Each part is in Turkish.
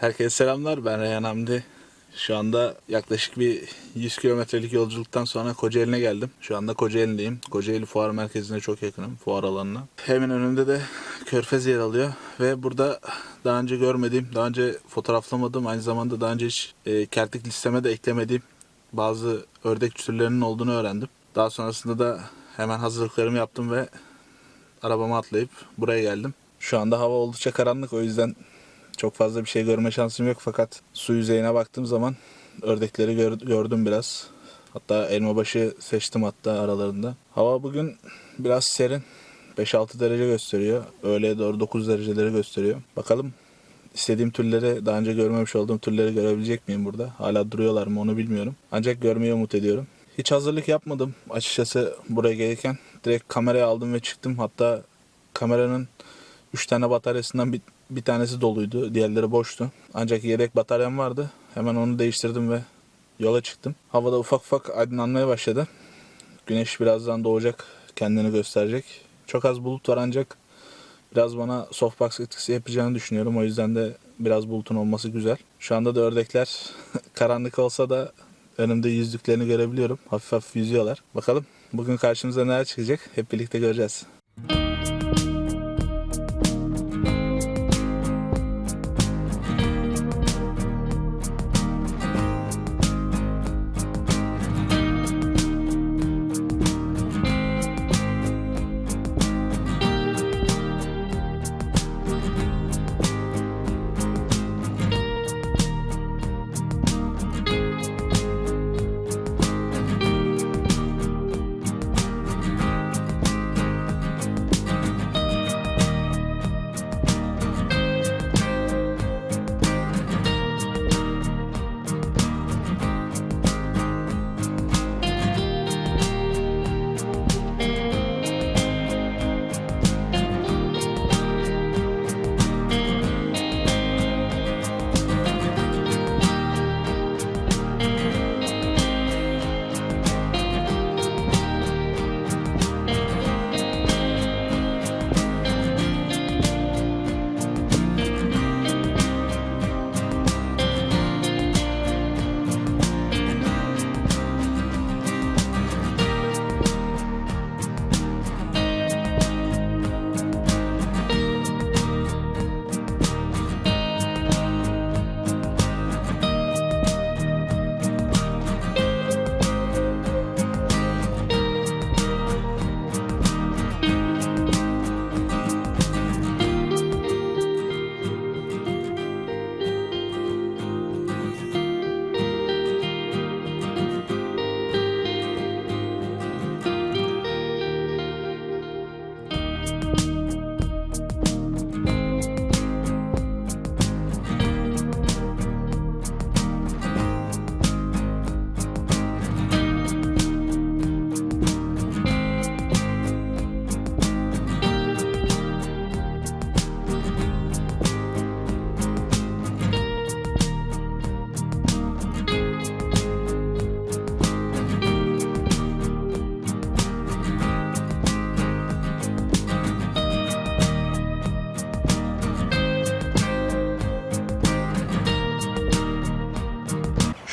Herkese selamlar. Ben Reyhan Hamdi. Şu anda yaklaşık bir 100 kilometrelik yolculuktan sonra Kocaeli'ne geldim. Şu anda Kocaeli'ndeyim. Kocaeli Fuar Merkezi'ne çok yakınım. Fuar alanına. Hemen önümde de Körfez yer alıyor. Ve burada daha önce görmediğim, daha önce fotoğraflamadığım, aynı zamanda daha önce hiç e, kertik listeme de eklemediğim bazı ördek türlerinin olduğunu öğrendim. Daha sonrasında da hemen hazırlıklarımı yaptım ve arabama atlayıp buraya geldim. Şu anda hava oldukça karanlık o yüzden çok fazla bir şey görme şansım yok fakat su yüzeyine baktığım zaman ördekleri gör- gördüm biraz. Hatta elmabaşı seçtim hatta aralarında. Hava bugün biraz serin. 5-6 derece gösteriyor. Öğleye doğru 9 dereceleri gösteriyor. Bakalım istediğim türleri daha önce görmemiş olduğum türleri görebilecek miyim burada? Hala duruyorlar mı onu bilmiyorum. Ancak görmeyi umut ediyorum. Hiç hazırlık yapmadım açıkçası buraya gelirken. Direkt kamerayı aldım ve çıktım. Hatta kameranın 3 tane bataryasından bir, bir tanesi doluydu. Diğerleri boştu. Ancak yedek bataryam vardı. Hemen onu değiştirdim ve yola çıktım. Havada ufak ufak aydınlanmaya başladı. Güneş birazdan doğacak. Kendini gösterecek. Çok az bulut var ancak biraz bana softbox etkisi yapacağını düşünüyorum. O yüzden de biraz bulutun olması güzel. Şu anda da ördekler karanlık olsa da önümde yüzdüklerini görebiliyorum. Hafif hafif yüzüyorlar. Bakalım bugün karşımıza neler çıkacak hep birlikte göreceğiz.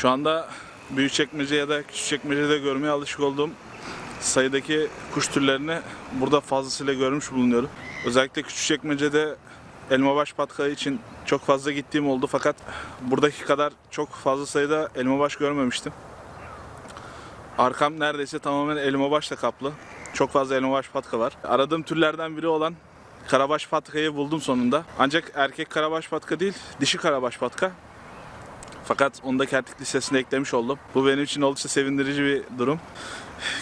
Şu anda Büyükçekmece ya da Küçükçekmece'de görmeye alışık olduğum sayıdaki kuş türlerini burada fazlasıyla görmüş bulunuyorum. Özellikle Küçükçekmece'de elmabaş patkayı için çok fazla gittiğim oldu fakat buradaki kadar çok fazla sayıda elmabaş görmemiştim. Arkam neredeyse tamamen elmabaşla kaplı. Çok fazla elmabaş patka var. Aradığım türlerden biri olan karabaş patkayı buldum sonunda. Ancak erkek karabaş patka değil, dişi karabaş patka. Fakat onu da kertik listesine eklemiş oldum. Bu benim için oldukça sevindirici bir durum.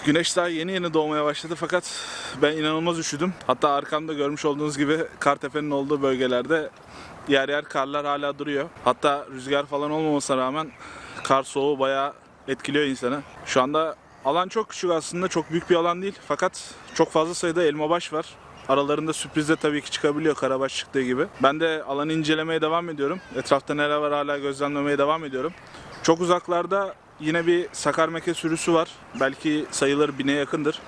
Güneş daha yeni yeni doğmaya başladı fakat ben inanılmaz üşüdüm. Hatta arkamda görmüş olduğunuz gibi Kartepe'nin olduğu bölgelerde yer yer karlar hala duruyor. Hatta rüzgar falan olmamasına rağmen kar soğuğu bayağı etkiliyor insanı. Şu anda alan çok küçük aslında çok büyük bir alan değil fakat çok fazla sayıda elmabaş var. Aralarında sürpriz de tabii ki çıkabiliyor karabaş çıktığı gibi. Ben de alanı incelemeye devam ediyorum. Etrafta neler var hala gözlemlemeye devam ediyorum. Çok uzaklarda yine bir sakar meke sürüsü var. Belki sayıları bine yakındır.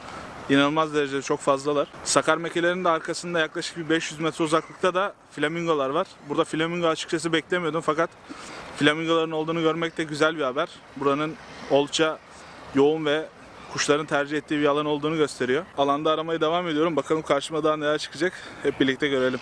inanılmaz derecede çok fazlalar. Sakar mekelerin de arkasında yaklaşık bir 500 metre uzaklıkta da flamingolar var. Burada flamingo açıkçası beklemiyordum fakat flamingoların olduğunu görmek de güzel bir haber. Buranın oldukça yoğun ve kuşların tercih ettiği bir alan olduğunu gösteriyor. Alanda aramaya devam ediyorum. Bakalım karşıma daha neler çıkacak. Hep birlikte görelim.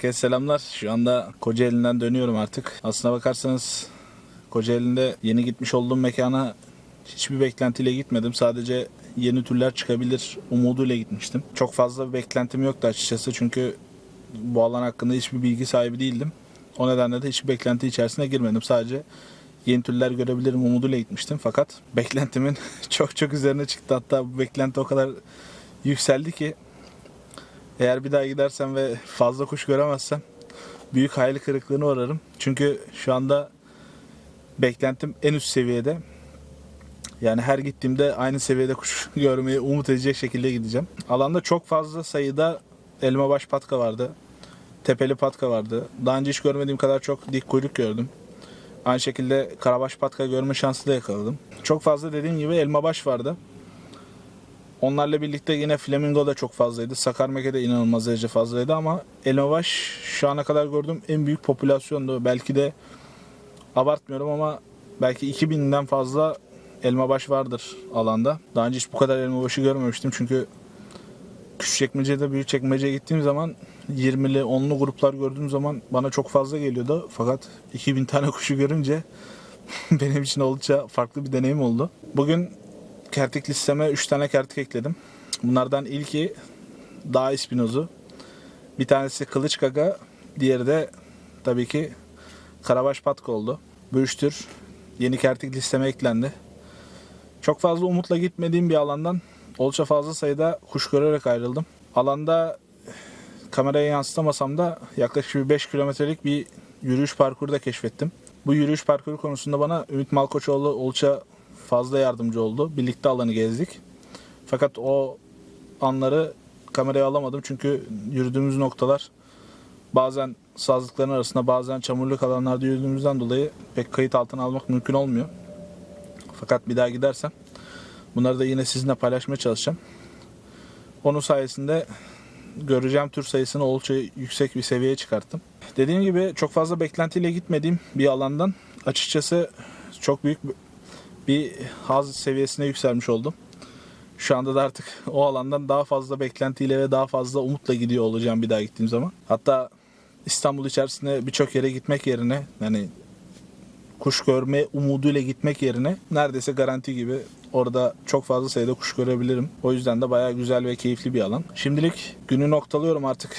Herkese selamlar. Şu anda Kocaeli'nden dönüyorum artık. Aslına bakarsanız Kocaeli'nde yeni gitmiş olduğum mekana hiçbir beklentiyle gitmedim. Sadece yeni türler çıkabilir umuduyla gitmiştim. Çok fazla bir beklentim yoktu açıkçası çünkü bu alan hakkında hiçbir bilgi sahibi değildim. O nedenle de hiçbir beklenti içerisine girmedim. Sadece yeni türler görebilirim umuduyla gitmiştim. Fakat beklentimin çok çok üzerine çıktı. Hatta bu beklenti o kadar yükseldi ki eğer bir daha gidersem ve fazla kuş göremezsem büyük hayal kırıklığına uğrarım. Çünkü şu anda beklentim en üst seviyede. Yani her gittiğimde aynı seviyede kuş görmeyi umut edecek şekilde gideceğim. Alanda çok fazla sayıda elma baş patka vardı. Tepeli patka vardı. Daha önce hiç görmediğim kadar çok dik kuyruk gördüm. Aynı şekilde karabaş patka görme şansı da yakaladım. Çok fazla dediğim gibi elma baş vardı. Onlarla birlikte yine Flamingo da çok fazlaydı. Sakarmeke de inanılmaz derece fazlaydı ama Elmabaş şu ana kadar gördüğüm en büyük popülasyondu. Belki de abartmıyorum ama belki 2000'den fazla Elmabaş vardır alanda. Daha önce hiç bu kadar Elmabaş'ı görmemiştim çünkü Küçükçekmece'de Büyükçekmece'ye gittiğim zaman 20'li 10'lu gruplar gördüğüm zaman bana çok fazla geliyordu. Fakat 2000 tane kuşu görünce benim için oldukça farklı bir deneyim oldu. Bugün kertik listeme 3 tane kertik ekledim. Bunlardan ilki dağ ispinozu. Bir tanesi kılıç gaga, diğeri de tabii ki karabaş patka oldu. Bu üç yeni kertik listeme eklendi. Çok fazla umutla gitmediğim bir alandan oldukça fazla sayıda kuş görerek ayrıldım. Alanda kameraya yansıtamasam da yaklaşık bir 5 kilometrelik bir yürüyüş parkuru da keşfettim. Bu yürüyüş parkuru konusunda bana Ümit Malkoçoğlu oldukça fazla yardımcı oldu. Birlikte alanı gezdik. Fakat o anları kameraya alamadım çünkü yürüdüğümüz noktalar bazen sazlıkların arasında bazen çamurluk alanlarda yürüdüğümüzden dolayı pek kayıt altına almak mümkün olmuyor. Fakat bir daha gidersem bunları da yine sizinle paylaşmaya çalışacağım. Onun sayesinde göreceğim tür sayısını oldukça yüksek bir seviyeye çıkarttım. Dediğim gibi çok fazla beklentiyle gitmediğim bir alandan açıkçası çok büyük bir haz seviyesine yükselmiş oldum. Şu anda da artık o alandan daha fazla beklentiyle ve daha fazla umutla gidiyor olacağım bir daha gittiğim zaman. Hatta İstanbul içerisinde birçok yere gitmek yerine yani kuş görme umuduyla gitmek yerine neredeyse garanti gibi orada çok fazla sayıda kuş görebilirim. O yüzden de bayağı güzel ve keyifli bir alan. Şimdilik günü noktalıyorum artık.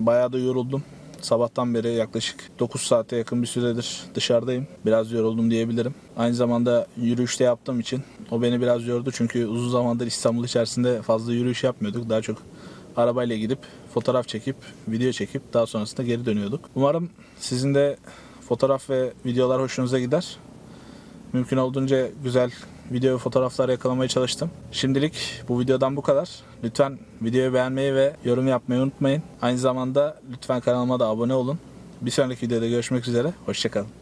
Bayağı da yoruldum. Sabahtan beri yaklaşık 9 saate yakın bir süredir dışarıdayım. Biraz yoruldum diyebilirim. Aynı zamanda yürüyüşte yaptığım için o beni biraz yordu. Çünkü uzun zamandır İstanbul içerisinde fazla yürüyüş yapmıyorduk. Daha çok arabayla gidip fotoğraf çekip, video çekip daha sonrasında geri dönüyorduk. Umarım sizin de fotoğraf ve videolar hoşunuza gider. Mümkün olduğunca güzel video ve fotoğraflar yakalamaya çalıştım. Şimdilik bu videodan bu kadar. Lütfen videoyu beğenmeyi ve yorum yapmayı unutmayın. Aynı zamanda lütfen kanalıma da abone olun. Bir sonraki videoda görüşmek üzere. Hoşçakalın.